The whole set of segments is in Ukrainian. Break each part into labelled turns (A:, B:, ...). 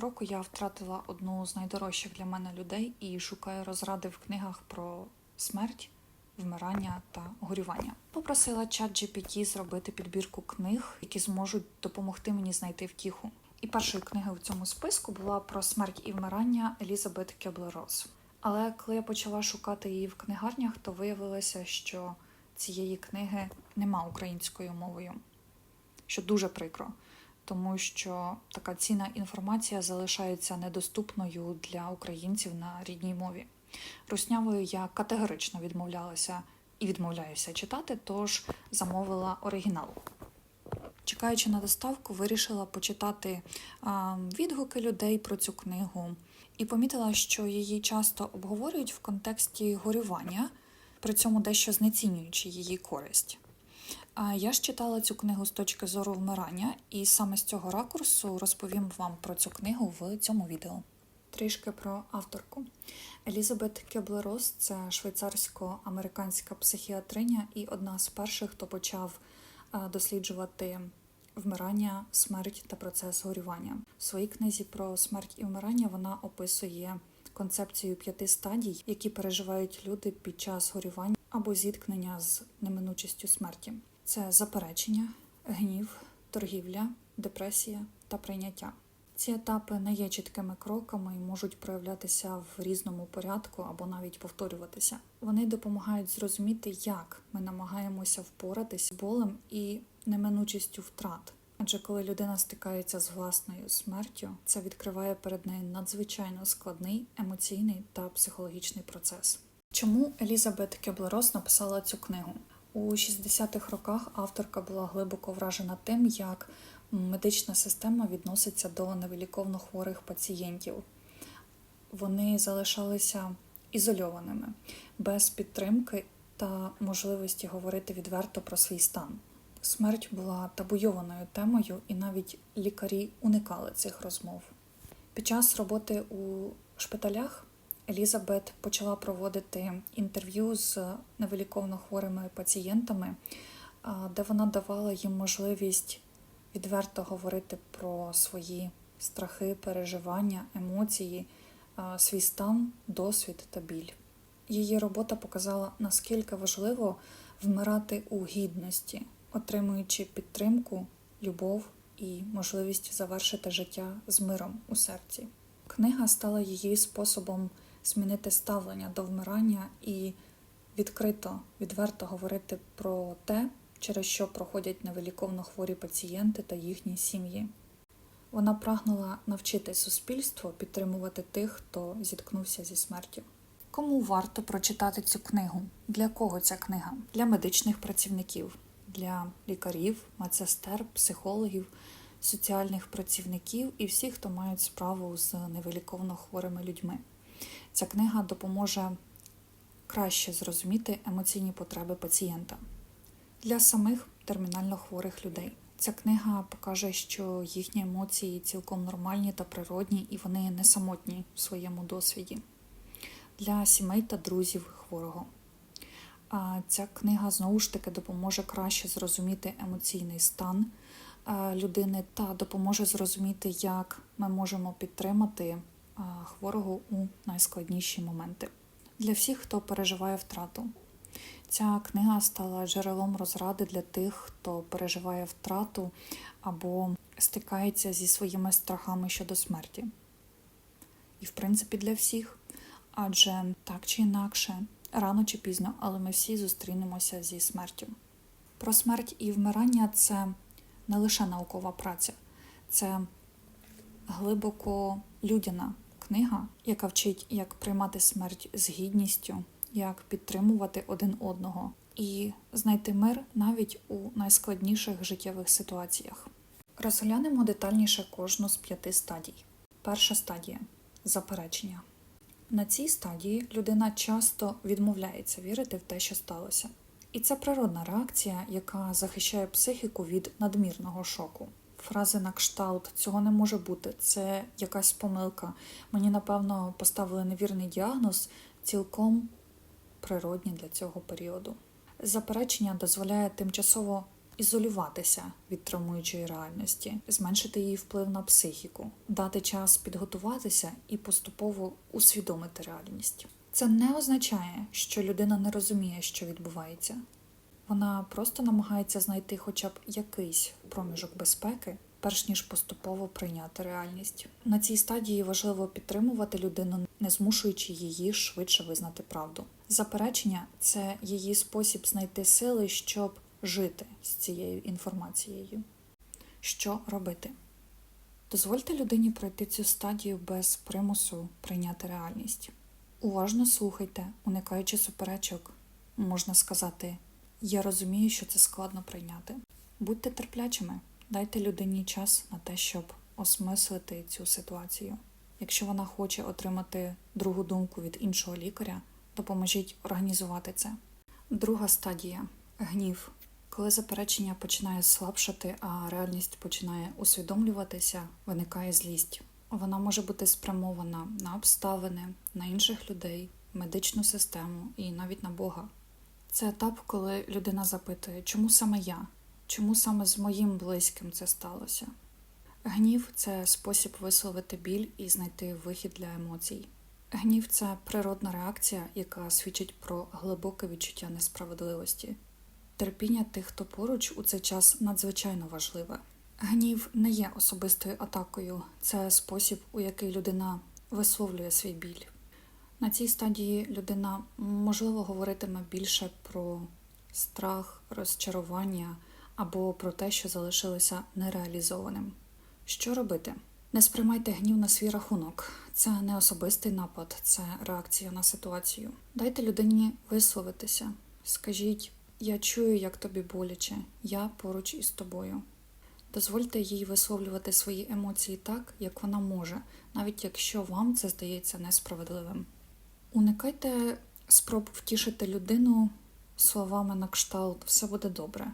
A: Року я втратила одну з найдорожчих для мене людей і шукаю розради в книгах про смерть, вмирання та горювання. Попросила чат GPT зробити підбірку книг, які зможуть допомогти мені знайти втіху. І першою книгою в цьому списку була про смерть і вмирання Елізабет Кеблер-Росс. Але коли я почала шукати її в книгарнях, то виявилося, що цієї книги нема українською мовою, що дуже прикро, тому що така цінна інформація залишається недоступною для українців на рідній мові. Руснявою я категорично відмовлялася і відмовляюся читати, тож замовила оригінал. Чекаючи на доставку, вирішила почитати відгуки людей про цю книгу і помітила, що її часто обговорюють в контексті горювання, при цьому дещо знецінюючи її користь. Я ж читала цю книгу з точки зору вмирання, і саме з цього ракурсу розповім вам про цю книгу в цьому відео. Трішки про авторку. Елізабет Кеблерос це швейцарсько-американська психіатриня і одна з перших, хто почав е, досліджувати вмирання, смерть та процес горювання. В своїй книзі про смерть і вмирання вона описує концепцію п'яти стадій, які переживають люди під час горювання або зіткнення з неминучістю смерті. Це заперечення, гнів, торгівля, депресія та прийняття. Ці етапи не є чіткими кроками і можуть проявлятися в різному порядку або навіть повторюватися. Вони допомагають зрозуміти, як ми намагаємося впоратися з болем і неминучістю втрат. Адже коли людина стикається з власною смертю, це відкриває перед нею надзвичайно складний емоційний та психологічний процес. Чому Елізабет Кеблерос написала цю книгу? У 60-х роках авторка була глибоко вражена тим, як медична система відноситься до невиліковно хворих пацієнтів. Вони залишалися ізольованими, без підтримки та можливості говорити відверто про свій стан. Смерть була табуйованою темою, і навіть лікарі уникали цих розмов. Під час роботи у шпиталях Елізабет почала проводити інтерв'ю з невиліковно хворими пацієнтами, де вона давала їм можливість відверто говорити про свої страхи, переживання, емоції, свій стан, досвід та біль. Її робота показала, наскільки важливо вмирати у гідності, отримуючи підтримку, любов і можливість завершити життя з миром у серці. Книга стала її способом змінити ставлення до вмирання і відкрито, відверто говорити про те, через що проходять невиліковно хворі пацієнти та їхні сім'ї. Вона прагнула навчити суспільство підтримувати тих, хто зіткнувся зі смертю. Кому варто прочитати цю книгу? Для кого ця книга? Для медичних працівників, для лікарів, медсестер, психологів, соціальних працівників і всіх, хто мають справу з невиліковно хворими людьми. Ця книга допоможе краще зрозуміти емоційні потреби пацієнта для самих термінально хворих людей. Ця книга покаже, що їхні емоції цілком нормальні та природні, і вони не самотні в своєму досвіді для сімей та друзів хворого. А ця книга знову ж таки допоможе краще зрозуміти емоційний стан людини та допоможе зрозуміти, як ми можемо підтримати хворого у найскладніші моменти. Для всіх, хто переживає втрату. Ця книга стала джерелом розради для тих, хто переживає втрату або стикається зі своїми страхами щодо смерті. І, в принципі, для всіх. Адже так чи інакше, рано чи пізно, але ми всі зустрінемося зі смертю. Про смерть і вмирання це не лише наукова праця, це глибоко людяна книга, яка вчить, як приймати смерть з гідністю, як підтримувати один одного і знайти мир навіть у найскладніших життєвих ситуаціях. Розглянемо детальніше кожну з п'яти стадій. Перша стадія заперечення. На цій стадії людина часто відмовляється вірити в те, що сталося. І це природна реакція, яка захищає психіку від надмірного шоку. Фрази на кшталт цього не може бути, це якась помилка. Мені, напевно, поставили невірний діагноз, цілком природні для цього періоду. Заперечення дозволяє тимчасово ізолюватися від травмуючої реальності, зменшити її вплив на психіку, дати час підготуватися і поступово усвідомити реальність. Це не означає, що людина не розуміє, що відбувається. Вона просто намагається знайти хоча б якийсь проміжок безпеки, перш ніж поступово прийняти реальність. На цій стадії важливо підтримувати людину, не змушуючи її швидше визнати правду. Заперечення це її спосіб знайти сили, щоб жити з цією інформацією. Що робити? Дозвольте людині пройти цю стадію без примусу прийняти реальність. Уважно слухайте, уникаючи суперечок, можна сказати. Я розумію, що це складно прийняти. Будьте терплячими, дайте людині час на те, щоб осмислити цю ситуацію. Якщо вона хоче отримати другу думку від іншого лікаря, допоможіть організувати це. Друга стадія гнів. Коли заперечення починає слабшати, а реальність починає усвідомлюватися, виникає злість. Вона може бути спрямована на обставини, на інших людей, медичну систему і навіть на Бога. Це етап, коли людина запитує, чому саме я, чому саме з моїм близьким це сталося. Гнів це спосіб висловити біль і знайти вихід для емоцій. Гнів це природна реакція, яка свідчить про глибоке відчуття несправедливості. Терпіння тих, хто поруч у цей час надзвичайно важливе. Гнів не є особистою атакою, це спосіб, у який людина висловлює свій біль. На цій стадії людина можливо говоритиме більше про страх, розчарування або про те, що залишилося нереалізованим. Що робити? Не сприймайте гнів на свій рахунок. Це не особистий напад, це реакція на ситуацію. Дайте людині висловитися. Скажіть, я чую, як тобі боляче, я поруч із тобою. Дозвольте їй висловлювати свої емоції так, як вона може, навіть якщо вам це здається несправедливим. Уникайте спроб втішити людину словами на кшталт все буде добре.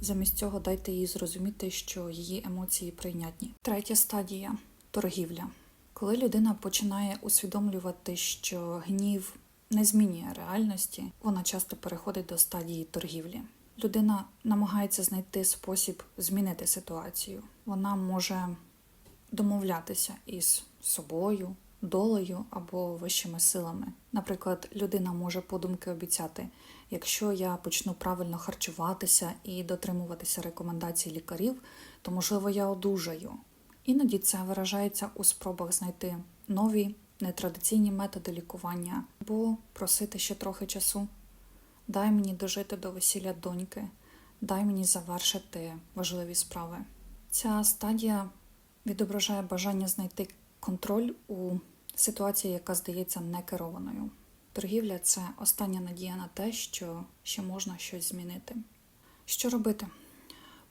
A: Замість цього дайте їй зрозуміти, що її емоції прийнятні. Третя стадія торгівля. Коли людина починає усвідомлювати, що гнів не змінює реальності, вона часто переходить до стадії торгівлі. Людина намагається знайти спосіб змінити ситуацію. Вона може домовлятися із собою, долею або вищими силами. Наприклад, людина може подумки обіцяти, якщо я почну правильно харчуватися і дотримуватися рекомендацій лікарів, то можливо я одужаю. Іноді це виражається у спробах знайти нові нетрадиційні методи лікування або просити ще трохи часу. Дай мені дожити до весілля доньки, дай мені завершити важливі справи. Ця стадія відображає бажання знайти контроль у ситуації, яка здається некерованою. Торгівля це остання надія на те, що ще можна щось змінити. Що робити?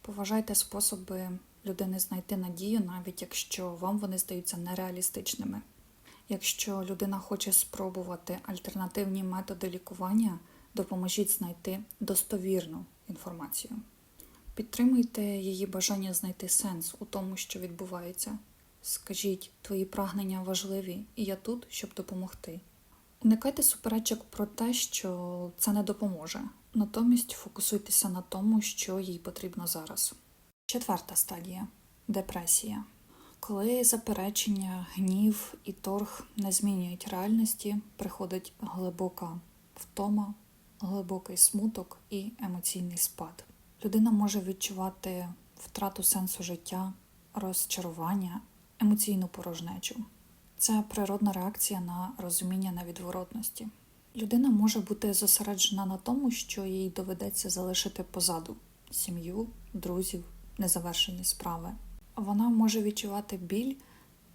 A: Поважайте способи людини знайти надію, навіть якщо вам вони здаються нереалістичними. Якщо людина хоче спробувати альтернативні методи лікування, допоможіть знайти достовірну інформацію. Підтримуйте її бажання знайти сенс у тому, що відбувається. Скажіть, твої прагнення важливі, і я тут, щоб допомогти. Уникайте суперечок про те, що це не допоможе. Натомість фокусуйтеся на тому, що їй потрібно зараз. Четверта стадія депресія. Коли заперечення, гнів і торг не змінюють реальності, приходить глибока втома, глибокий смуток і емоційний спад. Людина може відчувати втрату сенсу життя, розчарування, емоційну порожнечу. Це природна реакція на розуміння невідворотності. Людина може бути зосереджена на тому, що їй доведеться залишити позаду сім'ю, друзів, незавершені справи. Вона може відчувати біль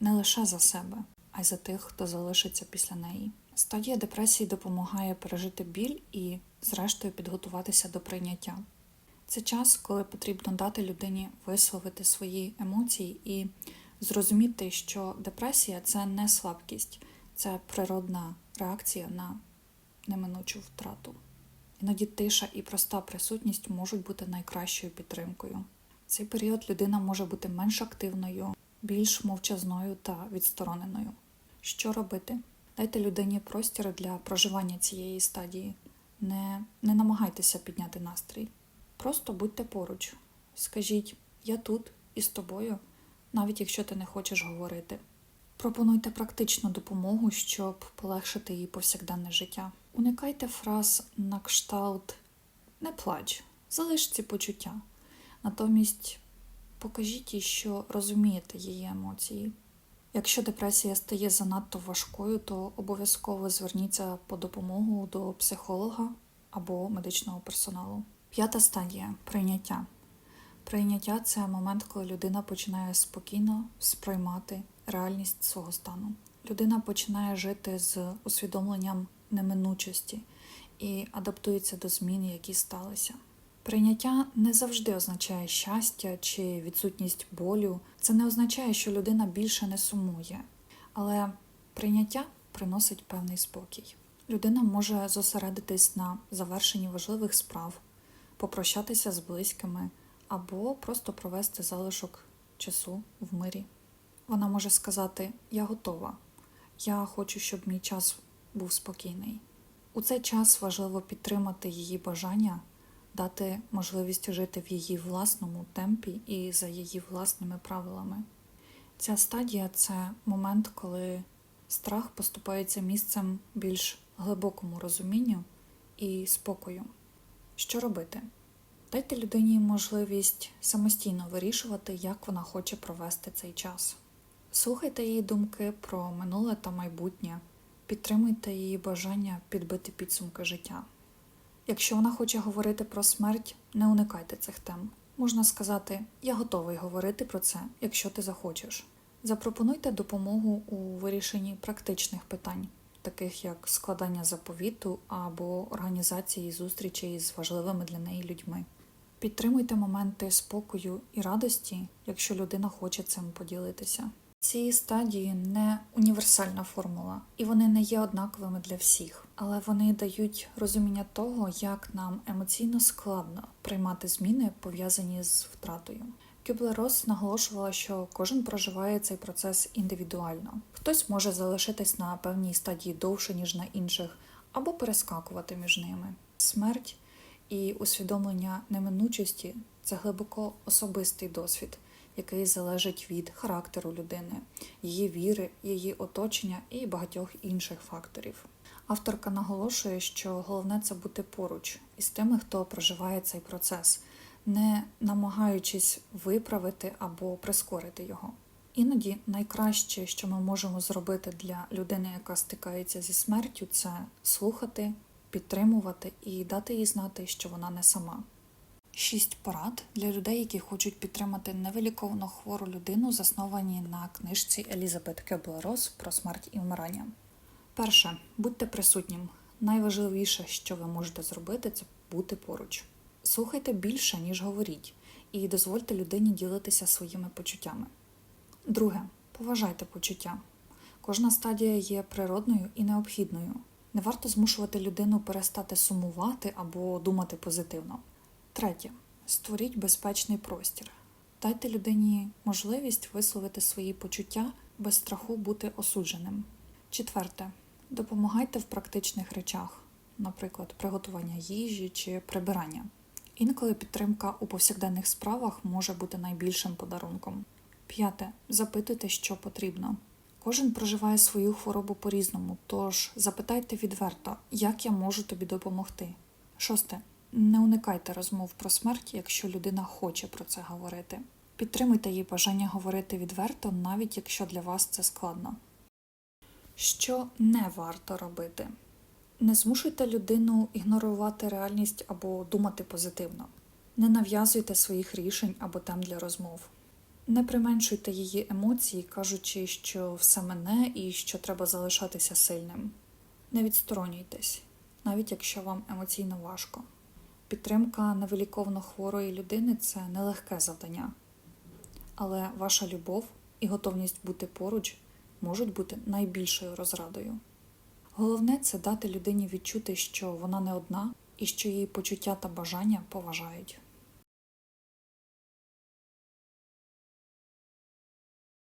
A: не лише за себе, а й за тих, хто залишиться після неї. Стадія депресії допомагає пережити біль і, зрештою, підготуватися до прийняття. Це час, коли потрібно дати людині висловити свої емоції і зрозуміти, що депресія це не слабкість, це природна реакція на неминучу втрату. Іноді тиша і проста присутність можуть бути найкращою підтримкою. В цей період людина може бути менш активною, більш мовчазною та відстороненою. Що робити? Дайте людині простір для проживання цієї стадії. Не, не намагайтеся підняти настрій. Просто будьте поруч. Скажіть, я тут і з тобою, навіть якщо ти не хочеш говорити. Пропонуйте практичну допомогу, щоб полегшити її повсякденне життя. Уникайте фраз на кшталт не плач, залиш ці почуття. Натомість покажіть їй, що розумієте її емоції. Якщо депресія стає занадто важкою, то обов'язково зверніться по допомогу до психолога або медичного персоналу. П'ята стадія прийняття. Прийняття це момент, коли людина починає спокійно сприймати реальність свого стану. Людина починає жити з усвідомленням неминучості і адаптується до змін, які сталися. Прийняття не завжди означає щастя чи відсутність болю. Це не означає, що людина більше не сумує, але прийняття приносить певний спокій. Людина може зосередитись на завершенні важливих справ, попрощатися з близькими або просто провести залишок часу в мирі. Вона може сказати: Я готова, я хочу, щоб мій час був спокійний. У цей час важливо підтримати її бажання, дати можливість жити в її власному темпі і за її власними правилами. Ця стадія це момент, коли страх поступається місцем більш глибокому розумінню і спокою. Що робити? Дайте людині можливість самостійно вирішувати, як вона хоче провести цей час. Слухайте її думки про минуле та майбутнє, підтримуйте її бажання підбити підсумки життя. Якщо вона хоче говорити про смерть, не уникайте цих тем. Можна сказати, я готовий говорити про це, якщо ти захочеш. Запропонуйте допомогу у вирішенні практичних питань, таких як складання заповіту або організації зустрічей з важливими для неї людьми. Підтримуйте моменти спокою і радості, якщо людина хоче цим поділитися. Ці стадії не універсальна формула, і вони не є однаковими для всіх, але вони дають розуміння того, як нам емоційно складно приймати зміни, пов'язані з втратою. Кюблер-Росс наголошувала, що кожен проживає цей процес індивідуально. Хтось може залишитись на певній стадії довше, ніж на інших, або перескакувати між ними. Смерть і усвідомлення неминучості це глибоко особистий досвід, який залежить від характеру людини, її віри, її оточення і багатьох інших факторів. Авторка наголошує, що головне це бути поруч із тими, хто проживає цей процес, не намагаючись виправити або прискорити його. Іноді найкраще, що ми можемо зробити для людини, яка стикається зі смертю, це слухати, підтримувати і дати їй знати, що вона не сама. Шість порад для людей, які хочуть підтримати невиліковно хвору людину, засновані на книжці Елізабет Кеблер-Росс про смерть і вмирання. Перше, будьте присутнім. Найважливіше, що ви можете зробити, це бути поруч. Слухайте більше, ніж говоріть, і дозвольте людині ділитися своїми почуттями. Друге, поважайте почуття. Кожна стадія є природною і необхідною. Не варто змушувати людину перестати сумувати або думати позитивно. Третє. Створіть безпечний простір. Дайте людині можливість висловити свої почуття без страху бути осудженим. Четверте. Допомагайте в практичних речах, наприклад, приготування їжі чи прибирання. Інколи підтримка у повсякденних справах може бути найбільшим подарунком. П'яте. Запитуйте, що потрібно. Кожен проживає свою хворобу по-різному, тож запитайте відверто, як я можу тобі допомогти. Шосте. Не уникайте розмов про смерть, якщо людина хоче про це говорити. Підтримуйте її бажання говорити відверто, навіть якщо для вас це складно. Що не варто робити? Не змушуйте людину ігнорувати реальність або думати позитивно. Не нав'язуйте своїх рішень або тем для розмов. Не применшуйте її емоції, кажучи, що все мене і що треба залишатися сильним. Не відсторонюйтесь, навіть якщо вам емоційно важко. Підтримка невиліковно хворої людини це нелегке завдання, але ваша любов і готовність бути поруч можуть бути найбільшою розрадою. Головне це дати людині відчути, що вона не одна і що її почуття та бажання поважають.